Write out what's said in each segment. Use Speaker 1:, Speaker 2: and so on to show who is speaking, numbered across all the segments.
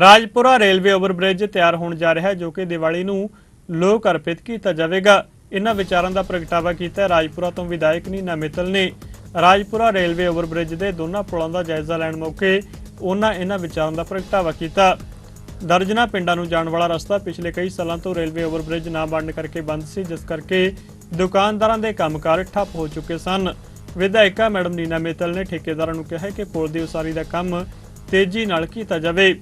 Speaker 1: Rajpura railway overbridge ਤਿਆਰ ਹੋਣ ਜਾ ਰਿਹਾ ਹੈ, ਜੋ ਕਿ ਦੀਵਾਲੀ ਨੂੰ ਲੋਕ ਅਰਪਿਤ ਕੀਤਾ ਜਾਵੇਗਾ। ਇਹਨਾਂ ਵਿਚਾਰਾਂ ਦਾ ਪ੍ਰਗਟਾਵਾ ਕੀਤਾ ਰਾਜਪੁਰਾ ਤੋਂ ਵਿਧਾਇਕ ਨੀਨਾ ਮਿੱਤਲ ਨੇ। ਰਾਜਪੁਰਾ ਰੇਲਵੇ ਓਵਰਬ੍ਰਿਜ ਦੇ ਦੋਨਾਂ ਪੁਲਾਂ ਦਾ ਜਾਇਜ਼ਾ ਲੈਣ ਮੌਕੇ ਉਹਨਾਂ ਇਹਨਾਂ ਵਿਚਾਰਾਂ ਦਾ ਪ੍ਰਗਟਾਵਾ ਕੀਤਾ। ਦਰਜਨਾ ਪਿੰਡਾਂ ਨੂੰ ਜਾਣ ਵਾਲਾ ਰਸਤਾ ਪਿਛਲੇ ਕਈ ਸਾਲਾਂ ਤੋਂ ਰੇਲਵੇ ਓਵਰਬ੍ਰਿਜ ਨਾ ਬਣਨ ਕਰਕੇ ਬੰਦ ਸੀ, ਜਿਸ ਕਰਕੇ ਦੁਕਾਨਦਾਰਾਂ ਦੇ ਕੰਮਕਾਰ ਠੱਪ ਹੋ ਚੁੱਕੇ ਸਨ। ਵਿਧਾਇਕਾ ਮੈਡਮ ਨੀਨਾ ਮਿੱਤਲ ਨੇ ਠੇਕੇਦਾਰਾਂ ਨੂੰ ਕਿਹਾ ਕਿ ਪੁਲ ਦੀ ਉਸਾਰੀ ਦਾ ਕੰਮ ਤੇਜ਼ੀ ਨਾਲ ਕੀਤਾ ਜਾਵੇ।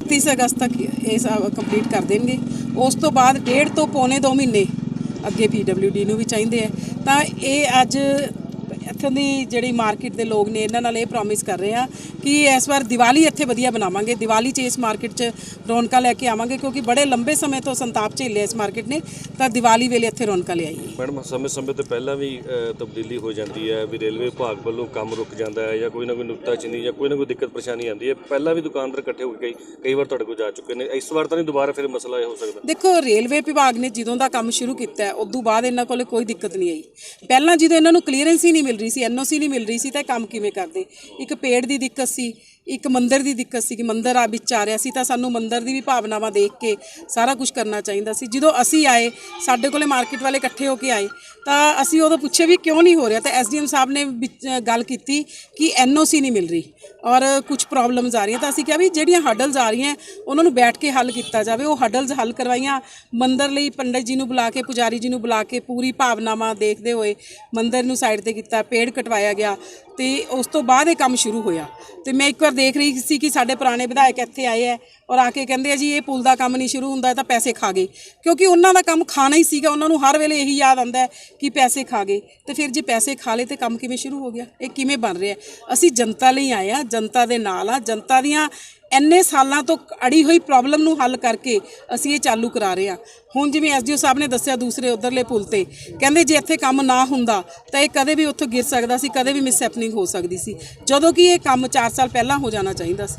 Speaker 2: 30 ਅਗਸਤ ਤੱਕ ਇਹ ਸਭ ਕੰਪਲੀਟ ਕਰ ਦੇਣਗੇ ਉਸ ਤੋਂ ਬਾਅਦ ਡੇਢ ਤੋਂ ਪੌਣੇ 2 ਮਹੀਨੇ ਅੱਗੇ ਪੀਡਬਲਯੂਡੀ ਨੂੰ ਵੀ ਚਾਹੀਦੇ ਆ ਤਾਂ ਇਹ ਅੱਜ ਇੱਥੋਂ ਦੀ ਜਿਹੜੀ ਮਾਰਕੀਟ ਦੇ ਲੋਕ ਨੇ ਇਹਨਾਂ ਨਾਲ ਇਹ ਪ੍ਰੋਮਿਸ ਕਰ ਰਹੇ ਆ ਕਿ ਇਸ ਵਾਰ ਦੀਵਾਲੀ ਇੱਥੇ ਵਧੀਆ ਬਣਾਵਾਂਗੇ ਦੀਵਾਲੀ 'ਚ ਇਸ ਮਾਰਕੀਟ 'ਚ ਰੌਣਕਾਂ ਲੈ ਕੇ ਆਵਾਂਗੇ ਕਿਉਂਕਿ ਬੜੇ ਲੰਬੇ ਸਮੇਂ ਤੋਂ ਸੰਤਾਪ ਝੇਲਿਆ ਇਸ ਮਾਰਕੀਟ ਨੇ ਤਾਂ ਦੀਵਾਲੀ ਵੇਲੇ ਇੱਥੇ ਰੌਣਕਾਂ ਲਿਆਈਏ
Speaker 3: ਮੈਡਮ ਸਮੇਂ ਸਮੇਂ ਤੋਂ ਪਹਿਲਾਂ ਵੀ ਤਬਦੀਲੀ ਹੋ ਜਾਂਦੀ ਹੈ ਵੀ ਰੇਲਵੇ ਵਿਭਾਗ ਵੱਲੋਂ ਕੰਮ ਰੁਕ ਜਾਂਦਾ ਹੈ ਜਾਂ ਕੋਈ ਨਾ ਕੋਈ ਨੁਕਤਾਚੀਨੀ ਜਾਂ ਕੋਈ ਨਾ ਕੋਈ ਦਿੱਕਤ ਪਰੇਸ਼ਾਨੀ ਆਉਂਦੀ ਹੈ। ਪਹਿਲਾਂ ਵੀ ਦੁਕਾਨਦਾਰ ਇਕੱਠੇ ਹੋ ਕੇ ਕਈ ਕਈ ਵਾਰ ਤੁਹਾਡੇ ਕੋਲ ਜਾ ਚੁੱਕੇ ਨੇ। ਇਸ ਵਾਰ ਤਾਂ ਨਹੀਂ ਦੁਬਾਰਾ ਫਿਰ ਮਸਲਾ ਇਹ ਹੋ ਸਕਦਾ?
Speaker 2: ਦੇਖੋ ਰੇਲਵੇ ਵਿਭਾਗ ਨੇ ਜਦੋਂ ਦਾ ਕੰਮ ਸ਼ੁਰੂ ਕੀਤਾ ਹੈ ਉਦੋਂ ਬਾਅਦ ਇਹਨਾਂ ਕੋਲੇ ਕੋਈ ਦਿੱਕਤ ਨਹੀਂ ਆਈ। ਪਹਿਲਾਂ ਜਦੋਂ ਇਹਨਾਂ ਨੂੰ ਕਲੀਅਰੈਂਸ ਹੀ ਨਹੀਂ ਮਿਲ ਰਹੀ ਸੀ ਐਨਓਸੀ ਨਹੀਂ ਮਿਲ ਰਹੀ ਸੀ, ਤਾਂ ਇਹ ਕੰਮ ਕਿਵੇਂ ਕਰਦੇ? ਇੱਕ ਪੇੜ ਦੀ ਦਿੱਕਤ ਸੀ ਇੱਕ ਮੰਦਰ ਦੀ ਦਿੱਕਤ ਸੀ ਕਿ ਮੰਦਰ ਆ ਵਿੱਚ ਆ ਰਿਹਾ ਸੀ ਤਾਂ ਸਾਨੂੰ ਮੰਦਰ ਦੀ ਵੀ ਭਾਵਨਾਵਾਂ ਦੇਖ ਕੇ ਸਾਰਾ ਕੁਝ ਕਰਨਾ ਚਾਹੀਦਾ ਸੀ। ਜਦੋਂ ਅਸੀਂ ਆਏ, ਸਾਡੇ ਕੋਲੇ ਮਾਰਕੀਟ ਵਾਲੇ ਇਕੱਠੇ ਹੋ ਕੇ ਆਏ, ਤਾਂ ਅਸੀਂ ਉਦੋਂ ਪੁੱਛੇ ਵੀ ਕਿਉਂ ਨਹੀਂ ਹੋ ਰਿਹਾ? ਤਾਂ ਐਸਡੀਐਮ ਸਾਹਿਬ ਨੇ ਵਿੱਚ ਗੱਲ ਕੀਤੀ ਕਿ ਐਨਓਸੀ ਨਹੀਂ ਮਿਲ ਰਹੀ ਔਰ ਕੁਝ ਪ੍ਰੋਬਲਮਸ ਆ ਰਹੀਆਂ। ਤਾਂ ਅਸੀਂ ਕਿਹਾ ਵੀ ਜਿਹੜੀਆਂ ਹਡਲਸ ਆ ਰਹੀਆਂ, ਉਹਨਾਂ ਨੂੰ ਬੈਠ ਕੇ ਹੱਲ ਕੀਤਾ ਜਾਵੇ। ਉਹ ਹਡਲਸ ਹੱਲ ਕਰਵਾਈਆਂ। ਮੰਦਰ ਲਈ ਪੰਡਤ ਜੀ ਨੂੰ ਬੁਲਾ ਕੇ, ਪੁਜਾਰੀ ਜੀ ਨੂੰ ਬੁਲਾ ਕੇ ਪੂਰੀ ਭਾਵਨਾਵਾਂ ਦੇਖਦੇ ਹੋਏ ਮੰਦਰ ਨੂੰ ਸਾਈਡ ਤੇ ਕੀਤਾ, ਪੇੜ ਕਟਵਾਇਆ ਗਿਆ ਤੇ ਉਸ ਤੋਂ ਬਾਅਦ ਇਹ ਕੰਮ ਸ਼ੁਰੂ ਹੋਇਆ। ਤੇ ਮੈਂ ਇੱਕ ਵਾਰ ਦੇਖ ਰਹੀ ਸੀ ਕਿ ਸਾਡੇ ਪੁਰਾਣੇ ਵਿਧਾਇਕ ਇੱਥੇ ਆਏ ਹੈ ਔਰ ਆ ਕੇ ਕਹਿੰਦੇ ਆ ਜੀ, ਇਹ ਪੁਲ ਦਾ ਕੰਮ ਨਹੀਂ ਸ਼ੁਰੂ ਹੁੰਦਾ ਤਾਂ ਪੈਸੇ ਖਾ ਗਏ। ਕਿਉਂਕਿ ਉਹਨਾਂ ਦਾ ਕੰਮ ਖਾਣਾ ਹੀ ਸੀਗਾ, ਉਹਨਾਂ ਨੂੰ ਹਰ ਵੇਲੇ ਇਹੀ ਯਾਦ ਆਉਂਦਾ ਕਿ ਪੈਸੇ ਖਾ ਗਏ। ਤੇ ਫਿਰ ਜੇ ਪੈਸੇ ਖਾ ਲਏ ਤੇ ਕੰਮ ਕਿਵੇਂ ਸ਼ੁਰੂ ਹੋ ਗਿਆ? ਇਹ ਕਿਵੇਂ ਬਣ ਰਿਹਾ? ਅਸੀਂ ਜਨਤਾ ਲਈ ਆਏ ਆ, ਜਨਤਾ ਦੇ ਨਾਲ ਆ, ਜਨਤਾ ਦੀਆਂ ਇੰਨੇ ਸਾਲਾਂ ਤੋਂ ਅੜੀ ਹੋਈ ਪ੍ਰੋਬਲਮ ਨੂੰ ਹੱਲ ਕਰਕੇ ਅਸੀਂ ਇਹ ਚਾਲੂ ਕਰਾ ਰਹੇ ਹਾਂ। ਹੁਣ ਜਿਵੇਂ ਐਸਡੀਓ ਸਾਹਿਬ ਨੇ ਦੱਸਿਆ ਦੂਸਰੇ ਉਧਰਲੇ ਪੁਲ ਤੇ, ਕਹਿੰਦੇ ਜੇ ਇੱਥੇ ਕੰਮ ਨਾ ਹੁੰਦਾ ਤਾਂ ਇਹ ਕਦੇ ਵੀ ਉੱਥੋਂ ਗਿਰ ਸਕਦਾ ਸੀ, ਕਦੇ ਵੀ ਮਿਸਹੈਪਨਿੰਗ ਹੋ ਸਕਦੀ ਸੀ। ਜਦੋਂ ਕਿ ਇਹ ਕੰਮ 4 ਸਾਲ ਪਹਿਲਾਂ ਹੋ ਜਾਣਾ ਚਾਹੀਦਾ ਸੀ।